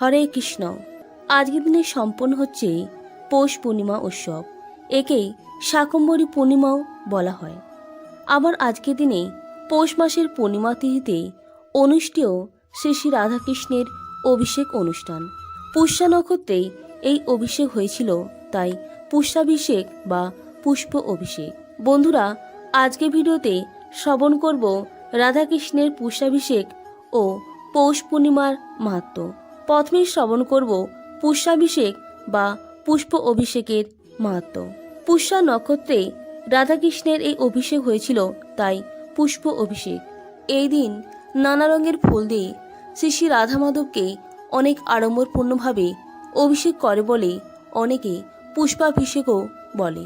হরে কৃষ্ণ। আজকের দিনে সম্পন্ন হচ্ছে পৌষ পূর্ণিমা উৎসব। একে শাকম্বরী পূর্ণিমাও বলা হয়। আবার আজকের দিনে পৌষ মাসের পূর্ণিমা তিথিতে অনুষ্ঠেয় শ্রী শ্রী রাধাকৃষ্ণের অভিষেক অনুষ্ঠান। পুষ্যা নক্ষত্রে এই অভিষেক হয়েছিল তাই পুষ্যাভিষেক বা পুষ্প অভিষেক। বন্ধুরা আজকে ভিডিওতে শ্রবণ করব রাধাকৃষ্ণের পুষ্যাভিষেক ও পৌষ পূর্ণিমার মাহাত্ম। প্রথমে শ্রবণ করব পুষ্যাভিষেক বা পুষ্প অভিষেকের মাহাত্ম। পুষ্যা নক্ষত্রে রাধাকৃষ্ণের এই অভিষেক হয়েছিল, তাই পুষ্প অভিষেক। এই দিন নানা রঙের ফুল দিয়ে শ্রী শ্রী রাধা মাধবকে অনেক আড়ম্বরপূর্ণভাবে অভিষেক করে বলে অনেকে পুষ্পাভিষেকও বলে।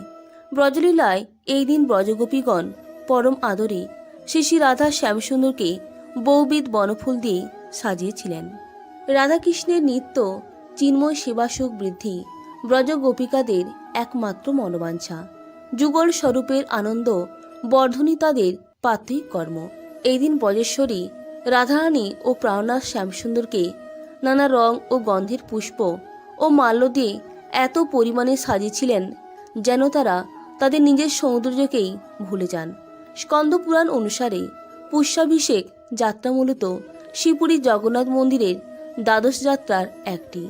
ব্রজলীলায় এই দিন ব্রজগোপীগণ পরম আদরে শ্রী শ্রী রাধা শ্যামসুন্দরকে বহুবিধ বনফুল দিয়ে সাজিয়েছিলেন। রাধাকৃষ্ণের নিত্য চিন্ময় সেবাসুখ বৃদ্ধি ব্রজ গোপিকাদের একমাত্র মনোবাঞ্ছা। যুগল স্বরূপের আনন্দ বর্ধনী তাদের পাত্রিক কর্ম। এই দিন বজেশ্বরী, রাধারানী ও প্রাণনাথ শ্যামসুন্দরকে নানা রং ও গন্ধের পুষ্প ও মাল্য দিয়ে এত পরিমাণে সাজিয়েছিলেন যেন তারা তাদের নিজের সৌন্দর্যকেই ভুলে যান। স্কন্দ পুরাণ অনুসারে পুষ্যাভিষেক যাত্রা মূলত শ্রীপুরী জগন্নাথ মন্দিরের দ্বাদশ যাত্রার একটি।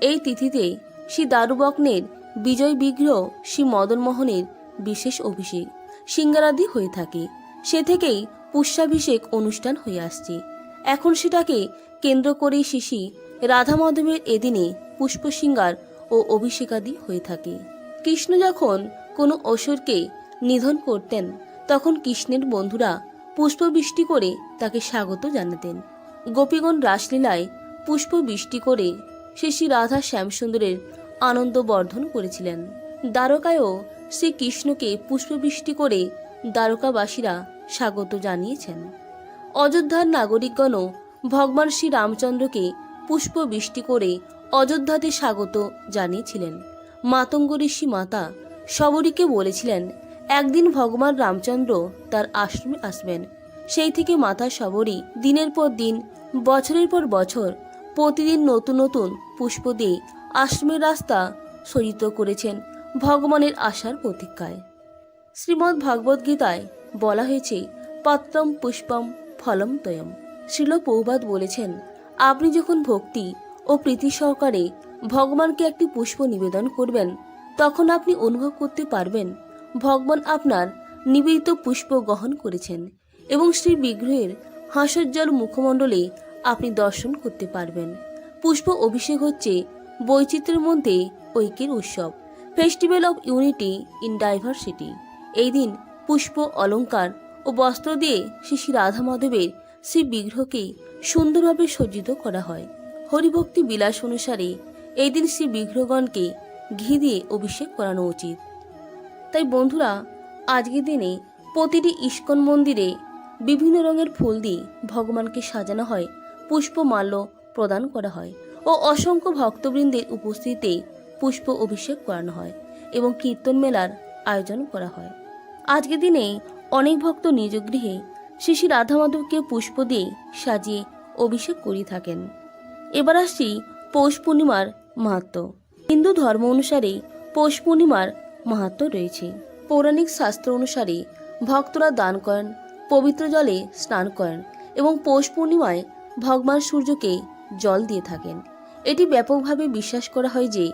এই তিথিতে শ্রী দারুবগ্নের বিজয় বিগ্রহ শ্রী মদনমোহনের বিশেষ অভিষেক সিঙ্গারাদি হয়ে থাকে। সে থেকেই পুষ্যাভিষেক অনুষ্ঠান হয়ে আসছে। এখন সেটাকে কেন্দ্র করেই শিশি রাধা মাধবের এদিনে পুষ্পসিঙ্গার ও অভিষেকাদি হয়ে থাকে। কৃষ্ণ যখন কোনো অসুরকে নিধন করতেন, তখন কৃষ্ণের বন্ধুরা পুষ্পবৃষ্টি করে তাকে স্বাগত জানাতেন। গোপীগণ রাসলীলায় পুষ্প বৃষ্টি করে শ্রী শ্রী রাধা শ্যামসুন্দরের আনন্দ বর্ধন করেছিলেন। দ্বারকায়ও শ্রীকৃষ্ণকে পুষ্পবৃষ্টি করে দ্বারকাবাসীরা স্বাগত জানিয়েছেন। অযোধ্যার নাগরিকগণও ভগবান শ্রী রামচন্দ্রকে পুষ্প বৃষ্টি করে অযোধ্যাতে স্বাগত জানিয়েছিলেন। মাতঙ্গ ঋষি মাতা সবরীকে বলেছিলেন, একদিন ভগবান রামচন্দ্র তার আশ্রমে আসবেন। সেই থেকে মাতা সবরী দিনের পর দিন, বছরের পর বছর প্রতিদিন নতুন নতুন পুষ্প দিয়ে আশ্রমের রাস্তা সরিত করেছেন ভগবানের আশার প্রতীক্ষায়। শ্রীমদ্ ভগবদ গীতায় বলা হয়েছে, পত্রম পুষ্পম ফলম তয়ম। শ্রীল পৌবাদ বলেছেন, আপনি যখন ভক্তি ও প্রীতি সহকারে ভগবানকে একটি পুষ্প নিবেদন করবেন, তখন আপনি অনুভব করতে পারবেন, ভগবান আপনার নিবেদিত পুষ্প গ্রহণ করেছেন এবং শ্রী বিগ্রহের হাস্যোজ্জ্বল মুখমণ্ডলে আপনি দর্শন করতে পারবেন। পুষ্প অভিষেক হচ্ছে বৈচিত্র্যের মধ্যে ঐক্যের উৎসব। Festival of unity in diversity এই দিন পুষ্প অলঙ্কার ও বস্ত্র দিয়ে শ্রী শ্রী রাধা মাধবের শ্রী বিগ্রহকে সুন্দরভাবে সজ্জিত করা হয়। হরিভক্তি বিলাস অনুসারে এই দিন শ্রী বিগ্রহগণকে ঘি দিয়ে অভিষেক করানো উচিত। তাই বন্ধুরা, আজকের দিনে প্রতিটি ইস্কন মন্দিরে বিভিন্ন রঙের ফুল দিয়ে ভগবানকে সাজানো হয়। পুষ্পমাল্য প্রদান করা হয় ও অসংখ্য ভক্তবৃন্দের উপস্থিতিতে পুষ্প অভিষেক করানো হয় এবং কীর্তন মেলার আয়োজন করা হয়। আজকের দিনে অনেক ভক্ত নিজ গৃহে শ্রী শ্রী রাধা মাধবকে পুষ্প দিয়ে সাজিয়ে অভিষেক করিয়ে থাকেন। এবার আসছি পৌষ পূর্ণিমার মাহাত্ম। হিন্দু ধর্ম অনুসারে পৌষ পূর্ণিমার মাহাত্ম রয়েছে। পৌরাণিক শাস্ত্র অনুসারে ভক্তরা দান করেন, পবিত্র জলে স্নান করেন এবং পৌষ পূর্ণিমায় ভগবান সূর্যকে জল দিয়ে থাকেন। এটি ব্যাপকভাবে বিশ্বাস করা হয় যে,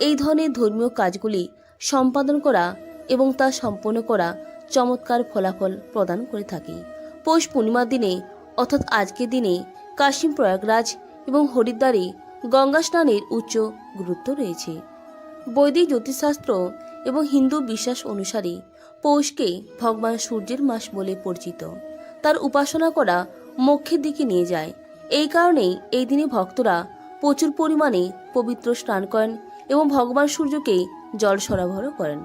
এই ধরনের ধর্মীয় কাজগুলি সম্পাদন করা এবং তা সম্পন্ন করা চমৎকার ফলাফল প্রদান করে থাকে। পৌষ পূর্ণিমার দিনে অর্থাৎ আজকের দিনে কাশিম প্রয়াগরাজ এবং হরিদ্বারে গঙ্গা স্নানের উচ্চ গুরুত্ব রয়েছে। বৈদিক জ্যোতিষশাস্ত্র এবং হিন্দু বিশ্বাস অনুসারে পৌষকে ভগবান সূর্যের মাস বলে পরিচিত। তার উপাসনা করা মোক্ষের দিকে নিয়ে যায়। এই কারণেই এই দিনে ভক্তরা প্রচুর পরিমাণে পবিত্র স্নান করেন এবং ভগবান সূর্যকে জল সরবরাহ করেন।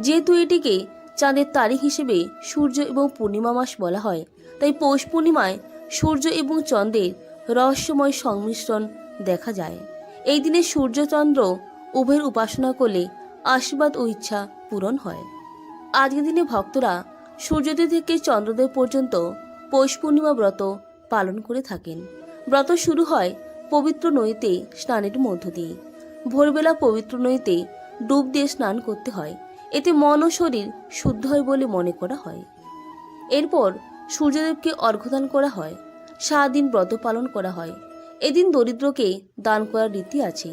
যেহেতু এটিকে চাঁদের তারিখ হিসেবে সূর্য এবং পূর্ণিমা মাস বলা হয়, তাই পৌষ পূর্ণিমায় সূর্য এবং চন্দ্রের রহস্যময় সংমিশ্রণ দেখা যায়। এই দিনে সূর্যচন্দ্র উভয়ের উপাসনা করলে আশীর্বাদ ও ইচ্ছা পূরণ হয়। আজকের দিনে ভক্তরা সূর্যোদয় থেকে চন্দ্রদেব পর্যন্ত পৌষ পূর্ণিমা ব্রত পালন করে থাকেন। ব্রত শুরু হয় পবিত্র নদীতে স্নানের মধ্য দিয়ে। ভোরবেলা পবিত্র নদীতে ডুব দিয়ে স্নান করতে হয়। এতে মন ও শরীর শুদ্ধ হয় বলে মনে করা হয়। এরপর সূর্যদেবকে অর্ঘ্যদান করা হয়। সারাদিন ব্রত পালন করা হয়। এদিন দরিদ্রকে দান করার রীতি আছে।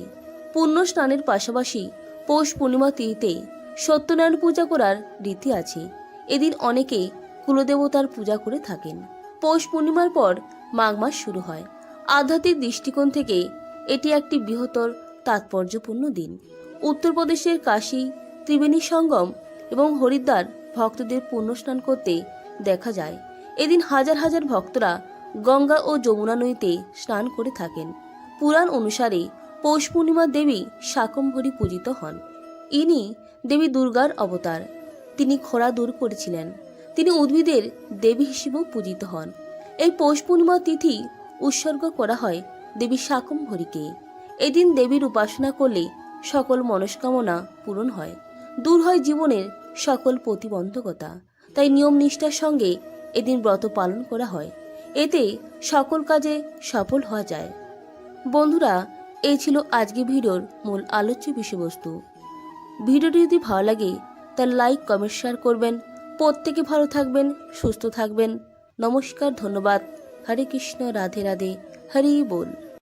পুণ্য স্নানের পাশাপাশি পৌষ পূর্ণিমা তিথিতে সত্যনারায়ণ পূজা করার রীতি আছে। এদিন অনেকে কুলদেবতার পূজা করে থাকেন। পৌষ পূর্ণিমার পর মাঘ মাস শুরু হয়। আধ্যাত্মিক দৃষ্টিকোণ থেকে এটি একটি বৃহত্তর, তাৎপর্যপূর্ণ দিন। উত্তরপ্রদেশের কাশী, ত্রিবেণী সঙ্গম এবং হরিদ্বার ভক্তদের পুণ্য স্নান করতে দেখা যায়। এদিন হাজার হাজার ভক্তরা গঙ্গা ও যমুনা নদীতে স্নান করে থাকেন। পুরাণ অনুসারে পৌষ পূর্ণিমা দেবী শাকম্ভরী পূজিত হন। ইনি দেবী দুর্গার অবতার। তিনি খরা দূর করেছিলেন। তিনি উদ্ভিদের দেবী হিসেবেও পূজিত হন। এই পৌষ পূর্ণিমা তিথি উৎসর্গ করা হয় দেবী শাকম্ভরীকে এদিন দেবীর উপাসনা করলে সকল মনস্কামনা পূরণ হয়। দূর হয় জীবনের সকল প্রতিবন্ধকতা। তাই নিয়ম নিষ্ঠার সঙ্গে এদিন ব্রত পালন করা হয়। এতে সকল কাজে সফল হওয়া যায়। বন্ধুরা, এই ছিল আজকে ভিডিওর মূল আলোচ্য বিষয়বস্তু। ভিডিওটি যদি ভালো লাগে তার লাইক কমেন্ট শেয়ার করবেন। প্রত্যেকে ভালো থাকবেন সুস্থ থাকবেন। নমস্কার ধন্যবাদ। হরে কৃষ্ণ রাধে রাধে। হরি বল।